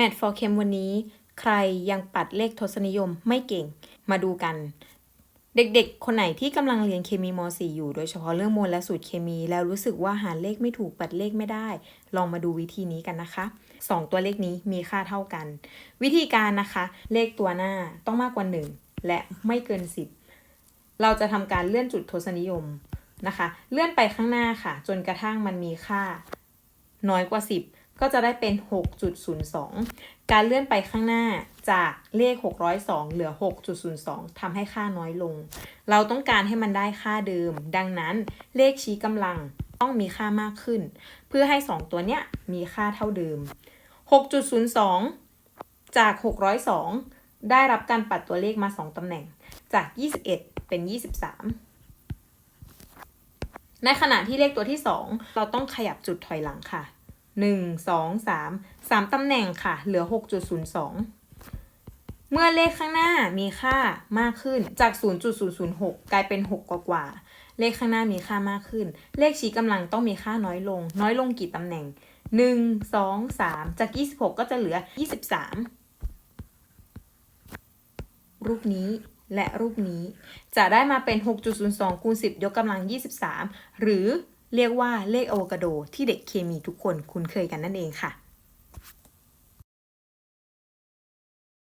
แมทฟอร์เคมวันนี้ ใครยังปัดเลขทศนิยมไม่เก่งมาดูกัน เด็กๆ คนไหนที่กำลังเรียนเคมีม .4 อยู่โดยเฉพาะเรื่องมวลและสูตรเคมี แล้วรู้สึกว่าหาเลขไม่ถูกปัดเลขไม่ได้ ลองมาดูวิธีนี้กันนะคะ 2 ตัวเลขนี้มีค่าเท่ากัน วิธีการนะคะ เลขตัวหน้าต้องมากกว่า 1 และไม่เกิน 10 เราจะทำการเลื่อนจุดทศนิยมนะคะ เลื่อนไปข้างหน้าค่ะ จนกระทั่งมันมีค่าน้อยกว่า 10 ก็จะได้เป็น 6.02 การเลื่อนไปข้างหน้าจากเลข 602 เหลือ 6.02ทำให้ค่าน้อยลง เราต้องการให้มันได้ค่าเดิม ดังนั้นเลขชี้กำลังต้องมีค่ามากขึ้น เพื่อให้ 2 ตัวเนี้ยมีค่าเท่าเดิม 6.02 จาก 602 ได้รับการปัดตัวเลขมา 2 ตำแหน่ง จาก 21 เป็น 23ในขณะที่เลขตัวที่ 2 เราต้องขยับจุดถอยหลังค่ะ 1 2 3 3ตำแหน่งค่ะ เหลือ 6.02 เมื่อเลขข้างหน้ามีค่ามากขึ้นจาก 0.006 กลายเป็น 6 กว่ากว่าๆเลขข้างหน้ามีค่ามากขึ้น เลขชี้กำลังต้องมีค่าน้อยลง น้อยลงกี่ตำแหน่ง 1 2 3 จาก 26 ก็จะเหลือ 23 รูปนี้และรูปนี้จะได้มาเป็น 6.02คูณ10 ยกกำลัง 23 หรือ เรียกว่าเลขอะโวคาโดที่เด็กเคมีทุกคนคุ้นเคยกันนั่นเองค่ะ